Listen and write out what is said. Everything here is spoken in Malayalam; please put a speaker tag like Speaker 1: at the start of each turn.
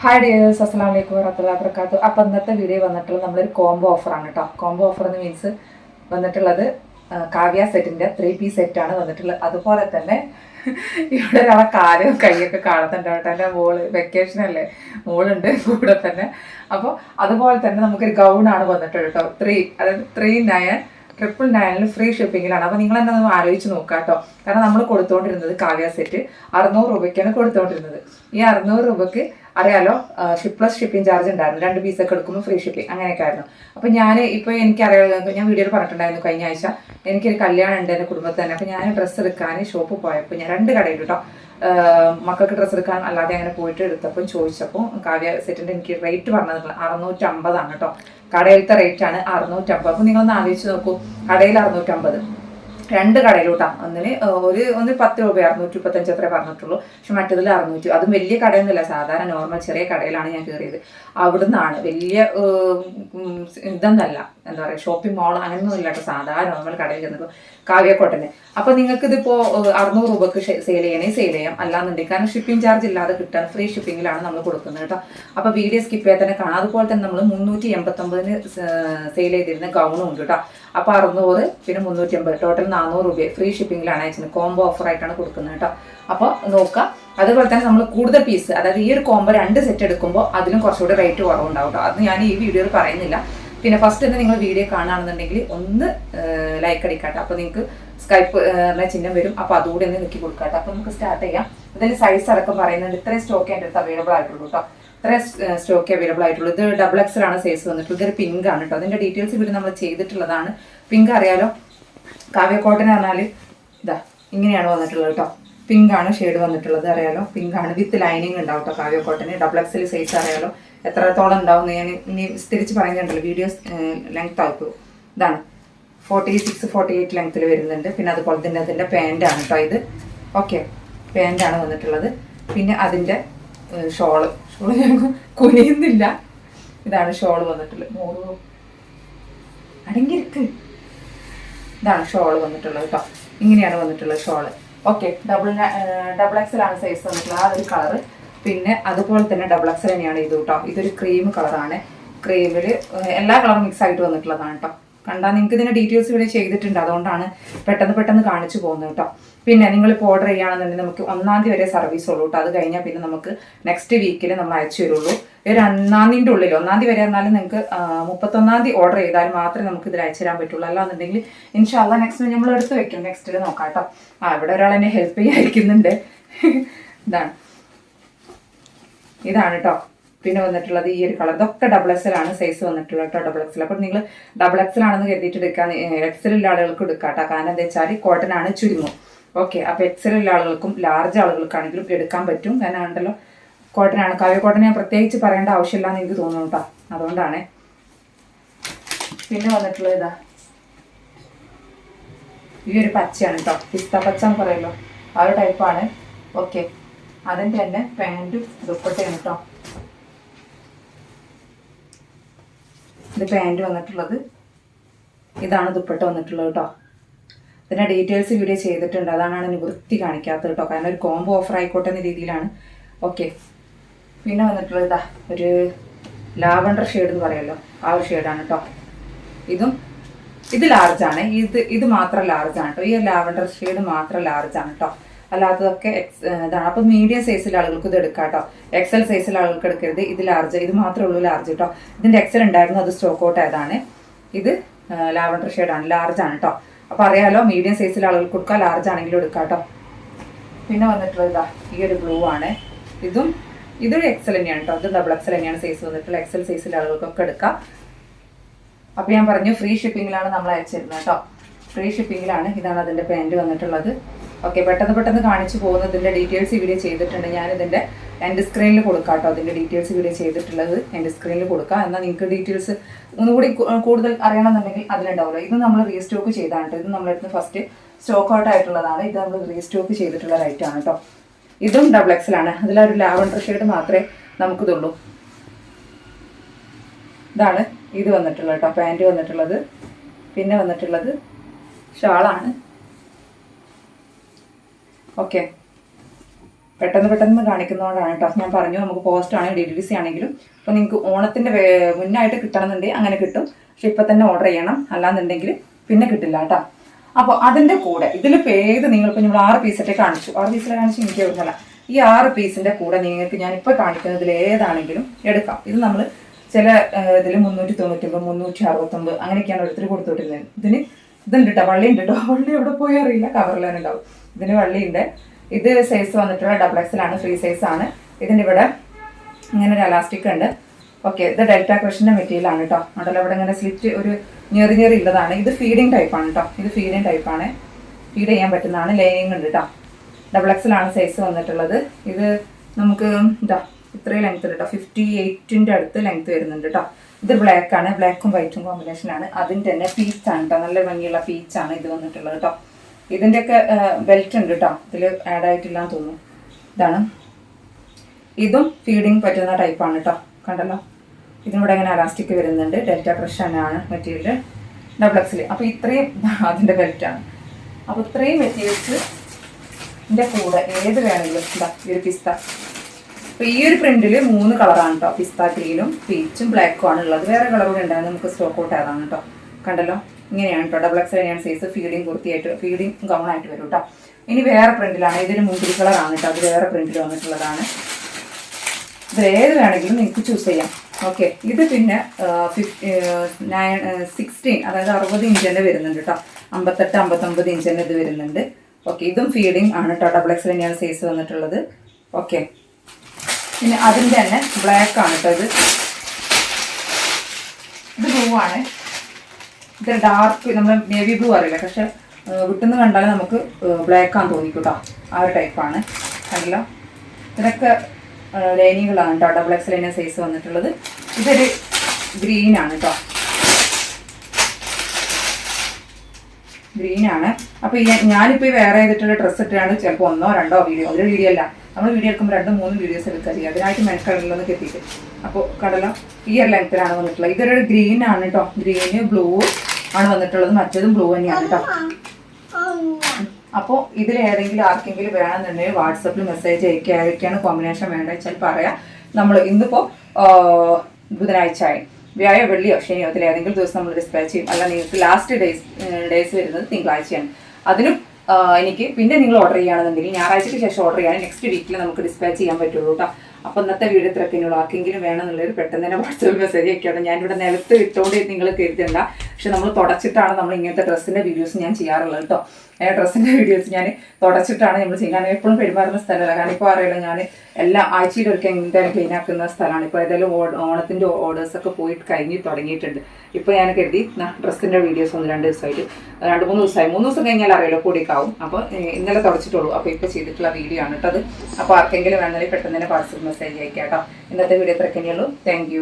Speaker 1: ഹായ് ഡിയേഴ്സ് അസ്സാം വലൈക്കും വറഹത്തുള്ള വർക്കാത്തു അപ്പം ഇന്നത്തെ വീഡിയോ വന്നിട്ടുള്ളത് നമ്മളൊരു കോംബോ ഓഫറാണ് കേട്ടോ കോംബോ ഓഫർ എന്ന് മീൻസ് വന്നിട്ടുള്ളത് കാവ്യ സെറ്റിന്റെ ത്രീ പീസ് സെറ്റാണ് വന്നിട്ടുള്ളത്. അതുപോലെ തന്നെ ഇവിടെ ഒരാളെ കാലും കൈയൊക്കെ കാണുന്നുണ്ട് കേട്ടോ. എന്റെ മോൾ വെക്കേഷൻ അല്ലേ? മോളുണ്ട് കൂടെ തന്നെ. അപ്പോൾ അതുപോലെ തന്നെ നമുക്കൊരു ഗൗണാണ് വന്നിട്ടുള്ളത് കേട്ടോ ത്രീ അതായത് ത്രീ നയൻ ട്രിപ്പിൾ നയനിൽ ഫ്രീ ഷിപ്പിങ്ങിലാണ് അപ്പോൾ നിങ്ങൾ തന്നെ ഒന്ന് ആലോചിച്ച് നോക്കുക കേട്ടോ കാരണം നമ്മൾ കൊടുത്തുകൊണ്ടിരുന്നത് കാവ്യ സെറ്റ് അറുന്നൂറ് രൂപയ്ക്കാണ് കൊടുത്തുകൊണ്ടിരുന്നത് ഈ അറുന്നൂറ് രൂപയ്ക്ക് അറിയാലോ? ഷിപ്പ് പ്ലസ് ഷിപ്പിംഗ് ചാർജ് ഉണ്ടായിരുന്നു. രണ്ട് പീസൊക്കെ എടുക്കുമ്പോൾ ഫ്രീ ഷിപ്പിംഗ് അങ്ങനെയൊക്കെ ആയിരുന്നു. അപ്പോൾ ഞാൻ ഇപ്പോൾ എനിക്കറിയാം ഞാൻ വീഡിയോയിൽ പറഞ്ഞിട്ടുണ്ടായിരുന്നു കഴിഞ്ഞ ആഴ്ച. എനിക്കൊരു കല്യാണം ഉണ്ട് എന്റെ കുടുംബത്തിൽ തന്നെ. അപ്പോൾ ഞാൻ ഡ്രസ്സ് എടുക്കാൻ ഷോപ്പ് പോയപ്പോൾ ഞാൻ രണ്ട് കടയിൽ കേട്ടോ മക്കൾക്ക് ഡ്രസ്സ് എടുക്കാൻ അല്ലാതെ അങ്ങനെ പോയിട്ട് എടുത്തപ്പോൾ ചോദിച്ചപ്പോൾ കാവ്യ സെറ്റിന്റെ എനിക്ക് റേറ്റ് പറഞ്ഞത് അറുന്നൂറ്റമ്പതാണ് കേട്ടോ കടയിലത്തെ റേറ്റ് ആണ് അറുന്നൂറ്റമ്പത്. അപ്പോൾ നിങ്ങളൊന്ന് ആലോചിച്ച് നോക്കൂ. കടയിൽ അറുന്നൂറ്റമ്പത്. രണ്ട് കടയിലോട്ടാ. ഒന്നിന് ഒരു ഒന്ന് പത്ത് രൂപ അറുന്നൂറ്റി മുപ്പത്തഞ്ച് അത്രേ പറഞ്ഞിട്ടുള്ളൂ. പക്ഷെ മറ്റതിൽ അറുന്നൂറ്റി. അതും വലിയ കടയൊന്നുമില്ല. സാധാരണ നോർമൽ ചെറിയ കടയിലാണ് ഞാൻ കയറിയത് അവിടുന്നാണ്. വലിയ ഇതെന്നല്ല. എന്താ പറയുക ഷോപ്പിംഗ് മോൾ അങ്ങനെയൊന്നും ഇല്ല കേട്ടോ. സാധാരണ നോർമൽ കടയിൽ ചെന്നപ്പോൾ കാവ്യക്കോട്ടന് അപ്പോൾ നിങ്ങൾക്ക് ഇതിപ്പോൾ അറുന്നൂറ് രൂപക്ക് സെയിൽ ചെയ്യണേ സെയിൽ ചെയ്യാം. അല്ലാന്നുണ്ടെങ്കിൽ കാരണം ഷിപ്പിംഗ് ചാർജ് ഇല്ലാതെ കിട്ടാൻ ഫ്രീ ഷിപ്പിങ്ങിലാണ് നമ്മൾ കൊടുക്കുന്നത് കേട്ടോ. അപ്പോൾ വീഡിയോ സ്കിപ്പ് ചെയ്യാൻ തന്നെ കാണാം. അതുപോലെ തന്നെ നമ്മൾ മുന്നൂറ്റി എൺപത്തൊമ്പതിന് സെയിൽ ചെയ്തിരുന്ന ഗൗണും ഉണ്ട് കേട്ടോ. അപ്പോൾ അറുന്നൂറ് പിന്നെ മുന്നൂറ്റി എൺപത്. ടോട്ടൽ നാനൂറ് രൂപ ഫ്രീ ഷിപ്പിങ്ങിലാണ് അയച്ചത് കോംബോ ഓഫർ ആയിട്ടാണ് കൊടുക്കുന്നത് കേട്ടോ. അപ്പോൾ നോക്കുക. അതുപോലെ തന്നെ നമ്മൾ കൂടുതൽ പീസ് അതായത് ഈ ഒരു കോംബോ രണ്ട് സെറ്റ് എടുക്കുമ്പോൾ അതിലും കുറച്ചുകൂടി റേറ്റ് കുറവുണ്ടാവും കേട്ടോ. അത് ഞാൻ ഈ വീഡിയോയിൽ പറയുന്നില്ല. പിന്നെ ഫസ്റ്റ് തന്നെ നിങ്ങൾ വീഡിയോ കാണുകയാണെന്നുണ്ടെങ്കിൽ ഒന്ന് ലൈക്ക് അടിക്കാട്ടെ അപ്പോൾ നിങ്ങൾക്ക് സ്കൈപ്പ് എന്ന ചിഹ്നം വരും. അപ്പോൾ അതുകൂടി ഒന്ന് നിൽക്കി കൊടുക്കാട്ടെ അപ്പോൾ നമുക്ക് സ്റ്റാർട്ട് ചെയ്യാം. ഇതിന്റെ സൈസ് അടക്കം പറയുന്നുണ്ട്. ഇത്രയും സ്റ്റോക്ക് എന്റെ അടുത്ത് അവൈലബിൾ ആയിട്ടുള്ളൂ കേട്ടോ. ഇത്രയും സ്റ്റോക്ക് അവൈലബിൾ ആയിട്ടുള്ളൂ. ഇത് ഡബിൾ എക്സ് ആണ് സൈസ് വന്നിട്ടുള്ളത്. ഇതൊരു പിങ്ക് ആണ് കേട്ടോ. അതിന്റെ ഡീറ്റെയിൽസ് ഇവിടെ നമ്മൾ ചെയ്തിട്ടുള്ളതാണ്. പിങ്ക് അറിയാലോ? കാവ്യ കോട്ടൺ പറഞ്ഞാൽ ഇതാ ഇങ്ങനെയാണ് വന്നിട്ടുള്ളത് കേട്ടോ. പിങ്ക് ആണ് ഷെയ്ഡ് വന്നിട്ടുള്ളത് അറിയാലോ. ആണ് വിത്ത് ലൈനിങ് ഉണ്ടാവും കേട്ടോ കാവ്യക്കോട്ടന്. ഡബിൾ എക്സൽ സൈസ് അറിയാലോ. എത്രത്തോളം ഉണ്ടാവും ഞാൻ ഇനി തിരിച്ച് പറയുന്നുണ്ടല്ലോ. വീഡിയോസ് ലെങ്ത് ആയിപ്പോ ഇതാണ്. ഫോർട്ടി സിക്സ് ഫോർട്ടി എയ്റ്റ് ലെങ്ത്തിൽ വരുന്നുണ്ട്. പിന്നെ അതുപോലെ തന്നെ അതിന്റെ പാന്റാണ് കേട്ടോ ഇത്. ഓക്കെ പാന്റാണ് വന്നിട്ടുള്ളത്. പിന്നെ അതിന്റെ ഷോൾ ഷോൾ കുനിയുന്നില്ല. ഇതാണ് ഷോൾ വന്നിട്ടുള്ളത്. മോൾ ഇതാണ് ഷോൾ വന്നിട്ടുള്ളത് കേട്ടോ ഇങ്ങനെയാണ് വന്നിട്ടുള്ളത് shawl. Okay double double XL ആണ് സൈസ് വന്നിട്ടുള്ളത്. ആ ഒരു കളറ് പിന്നെ അതുപോലെ തന്നെ ഡബിൾ എക്സൽ തന്നെയാണ് ഇത് കേട്ടോ ഇതൊരു ക്രീം കളറാണ് ക്രീമിൽ എല്ലാ കളറും മിക്സ് ആയിട്ട് വന്നിട്ടുള്ളതാണ് കേട്ടോ കണ്ടാൽ നിങ്ങൾക്ക് ഇതിന്റെ ഡീറ്റെയിൽസ് ഇവിടെ ചെയ്തിട്ടുണ്ട്. അതുകൊണ്ടാണ് പെട്ടെന്ന് പെട്ടെന്ന് കാണിച്ചു പോകുന്നത് കേട്ടോ പിന്നെ നിങ്ങളിപ്പോൾ ഓർഡർ ചെയ്യുകയാണെന്നുണ്ടെങ്കിൽ നമുക്ക് ഒന്നാം തീയതി വരെ സർവീസ് ഉള്ളൂ കേട്ടോ അത് കഴിഞ്ഞാൽ പിന്നെ നമുക്ക് നെക്സ്റ്റ് വീക്കിൽ നമ്മൾ അയച്ചു തരുള്ളൂ. ഒരു ഒന്നാം തീയതിന്റെ ഉള്ളിൽ ഒന്നാം തീയതി വരെ എന്നാലും നിങ്ങൾക്ക് മുപ്പത്തൊന്നാം തീയതി ഓർഡർ ചെയ്താൽ മാത്രമേ നമുക്ക് ഇതിൽ അയച്ചു തരാൻ പറ്റുള്ളൂ. അല്ലാന്നുണ്ടെങ്കിൽ ഇൻഷാല്ല നെക്സ്റ്റ് നമ്മൾ എടുത്ത് വെക്കും. നെക്സ്റ്റിൽ നോക്കാം കേട്ടോ ആ ഇവിടെ ഒരാൾ എന്നെ ഹെൽപ്പ് ചെയ്യാതിരിക്കുന്നുണ്ട്. ഇതാണ്. ഇതാണ് കേട്ടോ പിന്നെ വന്നിട്ടുള്ളത് ഈ ഒരു കളർ. ഇതൊക്കെ ഡബിൾ എക്സൽ ആണ് സൈസ് വന്നിട്ടുള്ളത് കേട്ടോ ഡബിൾ എക്സൽ അപ്പോൾ നിങ്ങൾ ഡബിൾ എക്സൽ ആണെന്ന് കരുതിയിട്ട് എടുക്കാൻ എക്സലുള്ള ആളുകൾക്ക് എടുക്കാം കേട്ടോ. കാരണം എന്താ വെച്ചാൽ കോട്ടൺ ആണ് ചുരുങ്ങും. ഓക്കെ അപ്പോൾ എക്സലുള്ള ആളുകൾക്കും ലാർജ് ആളുകൾക്കാണെങ്കിലും എടുക്കാൻ പറ്റും. കാരണം ആണല്ലോ കോട്ടൺ ആണ്. കാവ്യ കോട്ടൺ ഞാൻ പ്രത്യേകിച്ച് പറയേണ്ട ആവശ്യമില്ല എന്ന് എനിക്ക് തോന്നുന്നു കേട്ടോ. അതുകൊണ്ടാണ്. പിന്നെ വന്നിട്ടുള്ളത് ഇതാ. ഈ ഒരു പച്ചയാണ് കേട്ടോ. പിസ്ത പച്ച എന്ന് പറയുമല്ലോ ആ ഒരു ടൈപ്പാണ് ഓക്കെ അതിന്റെ തന്നെ പാന്റും ദുപ്പട്ടയാണ് കേട്ടോ. ഇത് പാന്റ് വന്നിട്ടുള്ളത്. ഇതാണ് ദുപ്പട്ട വന്നിട്ടുള്ളത് കേട്ടോ ഇതിന്റെ ഡീറ്റെയിൽസ് വീഡിയോ ചെയ്തിട്ടുണ്ട്. അതാണ് ഇനി വൃത്തി കാണിക്കാത്തത് കേട്ടോ കാരണം ഒരു കോംബോ ഓഫർ ആയിക്കോട്ടെ എന്ന രീതിയിലാണ്. ഓക്കെ പിന്നെ വന്നിട്ടുള്ളത് ഇതാ ഒരു ലാവണ്ടർ ഷെയ്ഡ് എന്ന് പറയുമല്ലോ ആ ഒരു ഷെയ്ഡാണ് കേട്ടോ ഇതും ഇത് ലാർജാണ് ഇത് ഇത് മാത്രം ലാർജാണ് കേട്ടോ ഈ ലാവണ്ടർ ഷെയ്ഡ് മാത്രം ലാർജാണ് കേട്ടോ അല്ലാത്തതൊക്കെ എക്സ് ഇതാണ്. അപ്പോൾ മീഡിയം സൈസിൽ ആളുകൾക്ക് ഇത് എടുക്കാം കേട്ടോ എക്സൽ സൈസിൽ ആളുകൾക്ക് എടുക്കരുത്. ഇത് ലാർജ് ഇത് മാത്രമേ ഉള്ളൂ ലാർജ് കേട്ടോ ഇതിന്റെ എക്സൽ ഉണ്ടായിരുന്നു അത് സ്റ്റോക്ക് ഔട്ട് ആയതാണ്. ഇത് ലാവണ്ടർ ഷെയ്ഡാണ് ആണ്. കേട്ടോ അപ്പോൾ അറിയാലോ മീഡിയം സൈസിൽ ആളുകൾക്ക് കൊടുക്കാം ലാർജ് ആണെങ്കിലും എടുക്കാം കേട്ടോ പിന്നെ വന്നിട്ടുള്ളത് ഈ ഒരു ബ്ലൂ ആണ്. ഇതും ഇതൊരു എക്സൽ തന്നെയാണ് കേട്ടോ ഇത് ഡബിൾ എക്സൽ തന്നെയാണ് സൈസ് വന്നിട്ടുള്ള എക്സൽ സൈസിൽ ആളുകൾക്കൊക്കെ എടുക്കാം. അപ്പോൾ ഞാൻ പറഞ്ഞു ഫ്രീ ഷിപ്പിങ്ങിലാണ് നമ്മൾ അയച്ചിരുന്നത് കേട്ടോ ഫ്രീ ഷിപ്പിങ്ങിലാണ് ഇതാണ് അതിന്റെ പാന്റ് വന്നിട്ടുള്ളത്. ഓക്കെ പെട്ടെന്ന് പെട്ടെന്ന് കാണിച്ചു പോകുന്നത് ഇതിന്റെ ഡീറ്റെയിൽസ് വീഡിയോ ചെയ്തിട്ടുണ്ട്. ഞാൻ ഇതിന്റെ എന്റെ സ്ക്രീനിൽ കൊടുക്കാം കേട്ടോ അതിന്റെ ഡീറ്റെയിൽസ് വീഡിയോ ചെയ്തിട്ടുള്ളത് എന്റെ സ്ക്രീനിൽ കൊടുക്കാം. എന്നാൽ നിങ്ങൾക്ക് ഡീറ്റെയിൽസ് ഒന്നുകൂടി കൂടുതൽ അറിയണമെന്നുണ്ടെങ്കിൽ അതിലുണ്ടാവുമല്ലോ. ഇത് നമ്മൾ റീസ്റ്റോക്ക് ചെയ്താണ് കേട്ടോ ഇത് നമ്മളടുത്ത് ഫസ്റ്റ് സ്റ്റോക്ക് ഔട്ട് ആയിട്ടുള്ളതാണ്. ഇത് നമ്മൾ റീസ്റ്റോക്ക് ചെയ്തിട്ടുള്ള റൈറ്റാണ് കേട്ടോ ഇതും ഡബിൾ എക്സലാണ് അതിലൊരു ലാവൻഡർ ഷെയ്ഡ് മാത്രമേ നമുക്കിതുള്ളൂ. ഇതാണ് ഇത് വന്നിട്ടുള്ളത് കേട്ടോ പാന്റ് വന്നിട്ടുള്ളത്. പിന്നെ വന്നിട്ടുള്ളത് ഷാളാണ്. ഓക്കെ പെട്ടെന്ന് പെട്ടെന്ന് കാണിക്കുന്നതുകൊണ്ടാണ് കേട്ടോ ഞാൻ പറഞ്ഞു നമുക്ക് പോസ്റ്റ് ആണെങ്കിലും ഡെലിവറി ആണെങ്കിലും അപ്പോൾ നിങ്ങൾക്ക് ഓണത്തിന്റെ മുന്നായിട്ട് കിട്ടണമെന്നുണ്ടെങ്കിൽ അങ്ങനെ കിട്ടും. പക്ഷെ ഇപ്പം തന്നെ ഓർഡർ ചെയ്യണം. അല്ലാന്നുണ്ടെങ്കിൽ പിന്നെ കിട്ടില്ല കേട്ടോ അപ്പോൾ അതിന്റെ കൂടെ ഇതിലിപ്പോൾ ഏത് നിങ്ങളിപ്പോൾ നമ്മൾ ആറ് പീസൊക്കെ കാണിച്ചു. ആറ് പീസിലെ കാണിച്ചു എനിക്ക് ഓർമ്മല്ല ഈ ആറ് പീസിന്റെ കൂടെ നിങ്ങൾക്ക് ഞാനിപ്പോൾ കാണിക്കുന്നതിൽ ഏതാണെങ്കിലും എടുക്കാം. ഇത് നമ്മൾ ചില ഇതിൽ മുന്നൂറ്റി തൊണ്ണൂറ്റൊമ്പത് മുന്നൂറ്റി അറുപത്തൊമ്പത് അങ്ങനെയൊക്കെയാണ് ഓരോരുത്തർ കൊടുത്തുവിട്ടിരുന്നത്. ഇതിന് ഇതുണ്ട് കേട്ടോ വള്ളി ഉണ്ട് കേട്ടോ വള്ളി എവിടെ പോയി അറിയില്ല. കവറിലാണ് ഉണ്ടാവും ഇതിന് വള്ളിയുണ്ട്. ഇത് സൈസ് വന്നിട്ടുള്ള ഡബിൾ എക്സലാണ് ഫ്രീ സൈസ് ആണ്. ഇതിന്റെ ഇവിടെ ഇങ്ങനെ ഒരു അലാസ്റ്റിക് ഉണ്ട്. ഓക്കെ ഇത് ഡെൽറ്റ ക്രഷിന്റെ മെറ്റീരിയൽ ആണ് കേട്ടോ അതല്ല ഇവിടെ ഇങ്ങനെ സ്ലിറ്റ് ഒരു ഞെറി ഞെറി ഉള്ളതാണ്. ഇത് ഫീഡിങ് ടൈപ്പാണ് കേട്ടോ ഇത് ഫീഡിങ് ടൈപ്പാണ് ഫീഡ് ചെയ്യാൻ പറ്റുന്നതാണ്. ലൈനിങ് ഉണ്ട് കേട്ടോ ഡബിൾ എക്സലാണ് സൈസ് വന്നിട്ടുള്ളത്. ഇത് നമുക്ക് ഇതാ ഇത്രയും ലെങ്ത് കേട്ടോ ഫിഫ്റ്റി എയ്റ്റിന്റെ അടുത്ത് ലെങ്ത് വരുന്നുണ്ട് കേട്ടോ ഇത് ബ്ലാക്ക് ആണ്. ബ്ലാക്കും വൈറ്റും കോമ്പിനേഷനാണ് അതിന്റെ തന്നെ പീച്ചാണ് ആണ് കേട്ടോ നല്ല ഭംഗിയുള്ള പീച്ചാണ് ഇത് വന്നിട്ടുള്ളത് കേട്ടോ ഇതിന്റെയൊക്കെ ബെൽറ്റ് ഉണ്ട് കേട്ടോ ഇതിൽ ആഡ് ആയിട്ടില്ല എന്ന് തോന്നുന്നു. ഇതാണ്. ഇതും ഫീഡിങ് പറ്റുന്ന ടൈപ്പാണ് കേട്ടോ കണ്ടല്ലോ? ഇതിനിവിടെ ഇങ്ങനെ അലാസ്റ്റിക് വരുന്നുണ്ട്. ഡെൽറ്റ ക്രഷ് ആണ് മെറ്റീരിയൽ ഡബിൾ എക്സിൽ അപ്പോൾ ഇത്രയും അതിന്റെ ബെൽറ്റാണ് അപ്പോൾ ഇത്രയും മെറ്റീരിയൽസ് ഇതിന്റെ കൂടെ ഏത് വേണമെങ്കിലും ഇതാ ഈ ഒരു പിസ്ത. അപ്പോൾ ഈ ഒരു പ്രിന്റിൽ മൂന്ന് കളറാണ് കേട്ടോ പിസ്ത ഗ്രീനും പീച്ചും ബ്ലാക്കും ആണ് ഉള്ളത്. വേറെ കളർ ഉണ്ടാകും നമുക്ക് സ്റ്റോക്ക് ഔട്ട് ആയതാണ് കേട്ടോ കണ്ടല്ലോ? ഇങ്ങനെയാണ് കേട്ടോ. ഡബിൾ എക്സ് തന്നെയാണ് സൈസ് ഫീഡിങ് കുർത്തിയായിട്ട് ഫീഡിങ് ഗൗൺ ആയിട്ട് വരും കേട്ടോ. ഇനി വേറെ പ്രിന്റിലാണ് ഇതൊരു മുന്തിരി കളറാണ് കേട്ടോ. അത് വേറെ പ്രിന്റിൽ വന്നിട്ടുള്ളതാണ്. ഇത് ഏത് വേണമെങ്കിലും നിങ്ങൾക്ക് ചൂസ് ചെയ്യാം. ഓക്കെ ഇത് പിന്നെ നയൻ സിക്സ്റ്റീൻ അതായത് അറുപത് ഇഞ്ച് തന്നെ വരുന്നുണ്ട് കേട്ടോ. അമ്പത്തെട്ട് അമ്പത്തൊമ്പത് ഇഞ്ച് തന്നെ ഇത് വരുന്നുണ്ട്. ഓക്കെ ഇതും ഫീഡിങ് ആണ് കേട്ടോ. ഡബിൾ എക്സ് തന്നെയാണ് സൈസ് വന്നിട്ടുള്ളത്. ഓക്കെ പിന്നെ അതിന്റെ തന്നെ ബ്ലാക്ക് ആണ് കേട്ടോ ഇത്. ഇത് ബ്ലൂ ആണ്. ഇത് ഡാർക്ക് നമ്മൾ നേവി ബ്ലൂ അറിയില്ല? പക്ഷെ വിട്ടുന്ന് കണ്ടാൽ നമുക്ക് ബ്ലാക്ക് ആണെന്ന് തോന്നിക്കൂട്ടോ കേട്ടോ ആ ഒരു ടൈപ്പാണ് കണ്ടല്ലോ? ഇതൊക്കെ ലൈനികളാണ് കേട്ടോ ഡബിൾ എക്സ് ലൈന സൈസ് വന്നിട്ടുള്ളത്. ഇതൊരു ഗ്രീനാണ് കേട്ടോ ഗ്രീനാണ് അപ്പോൾ ഞാനിപ്പോൾ വേറെ ചെയ്തിട്ടുള്ള ഡ്രസ്സ് ഇട്ടാണ് ചിലപ്പോൾ ഒന്നോ രണ്ടോ വീഡിയോ ഒരു വീഡിയോ അല്ല. നമ്മൾ വീഡിയോ എടുക്കുമ്പോൾ രണ്ടും മൂന്നും വീഡിയോസ് എടുക്കുക ചെയ്യുക അതിനായിട്ട് മെനക്കടലൊന്ന് കെട്ടിയിട്ട്. അപ്പോൾ കടല ഇയർ ലെങ്ത്തിലാണ് വന്നിട്ടുള്ളത്. ഇതൊരു ഗ്രീൻ ആണ് കേട്ടോ ഗ്രീന് ബ്ലൂ ആണ് വന്നിട്ടുള്ളത്. മറ്റേതും ബ്ലൂ തന്നെയാണ് കേട്ടോ അപ്പോൾ ഇതിൽ ഏതെങ്കിലും ആർക്കെങ്കിലും വേണമെന്നുണ്ടെങ്കിൽ വാട്സപ്പിൽ മെസ്സേജ് അയക്കുക ആയിരിക്കാണ് കോമ്പിനേഷൻ വേണ്ടത്. വെച്ചാൽ പറയാം. നമ്മൾ ഇന്നിപ്പോൾ ബുധനാഴ്ച ആയി. വ്യാഴ വെള്ളിയോ ശനിയോ അതിൽ ഏതെങ്കിലും ദിവസം നമ്മൾ ഡിസ്പാച്ച് ചെയ്യും. അല്ല നിങ്ങൾക്ക് ലാസ്റ്റ് ഡേയ്സ് ഡേയ്സ് വരുന്നത് തിങ്കളാഴ്ചയാണ്. അതിനും എനിക്ക് പിന്നെ നിങ്ങൾ ഓർഡർ ചെയ്യുകയാണെന്നുണ്ടെങ്കിൽ ഞായറാഴ്ചയ്ക്ക് ശേഷം ഓർഡർ ചെയ്യാൻ നെക്സ്റ്റ് വീക്കിൽ നമുക്ക് ഡിസ്പാച്ച് ചെയ്യാൻ പറ്റുള്ളൂ കേട്ടോ അപ്പോൾ ഇന്നത്തെ വീഡിയോ ഇത്രയൊക്കെയുള്ള ആർക്കെങ്കിലും വേണമെന്നുള്ളൊരു പെട്ടെന്ന് തന്നെ വാട്സപ്പിൽ മെസ്സേജ് അയക്കണം ഞാനിവിടെ നിലത്ത് ഇട്ടുകൊണ്ട് നിങ്ങൾ കരുതണ്ട. പക്ഷെ നമ്മൾ തുടച്ചിട്ടാണ് നമ്മൾ ഇങ്ങനത്തെ ഡ്രസ്സിന്റെ വീഡിയോസ് ഞാൻ ചെയ്യാറുള്ളത് കേട്ടോ ഡ്രസ്സിന്റെ വീഡിയോസ് ഞാൻ തുടച്ചിട്ടാണ് നമ്മൾ കാരണം എപ്പോഴും പെരുമാറുന്ന സ്ഥലമല്ല. കാരണം ഇപ്പോൾ അറിയില്ല ഞാൻ എല്ലാ ആഴ്ചയിലും ഒരിക്കൽ എന്തായാലും ക്ലീൻ ആക്കുന്ന സ്ഥലമാണ്. ഇപ്പോൾ ഏതായാലും ഓണത്തിന്റെ ഓർഡേഴ്സൊക്കെ പോയിട്ട് കഴിഞ്ഞ് തുടങ്ങിയിട്ടുണ്ട്. ഇപ്പോൾ ഞാൻ കരുതി ഡ്രസ്സിന്റെ വീഡിയോസ് ഒന്ന് രണ്ട് ദിവസമായിട്ട് രണ്ട് മൂന്ന് ദിവസമായി. മൂന്ന് ദിവസം കഴിഞ്ഞാൽ അറിയാലോ കൂടിക്കാവും അപ്പോൾ ഇന്നലെ തുടച്ചിട്ടുള്ളൂ. അപ്പോൾ ഇപ്പോൾ ചെയ്തിട്ടുള്ള വീഡിയോ ആണ് കേട്ടത് അപ്പോൾ ആർക്കെങ്കിലും വേണമെങ്കിൽ പെട്ടെന്ന് തന്നെ വാട്സപ്പ് മെസ്സേജ് അയക്കാം കേട്ടോ ഇന്നത്തെ വീഡിയോ ഇത്രയൊക്കെ ഉള്ളൂ. താങ്ക്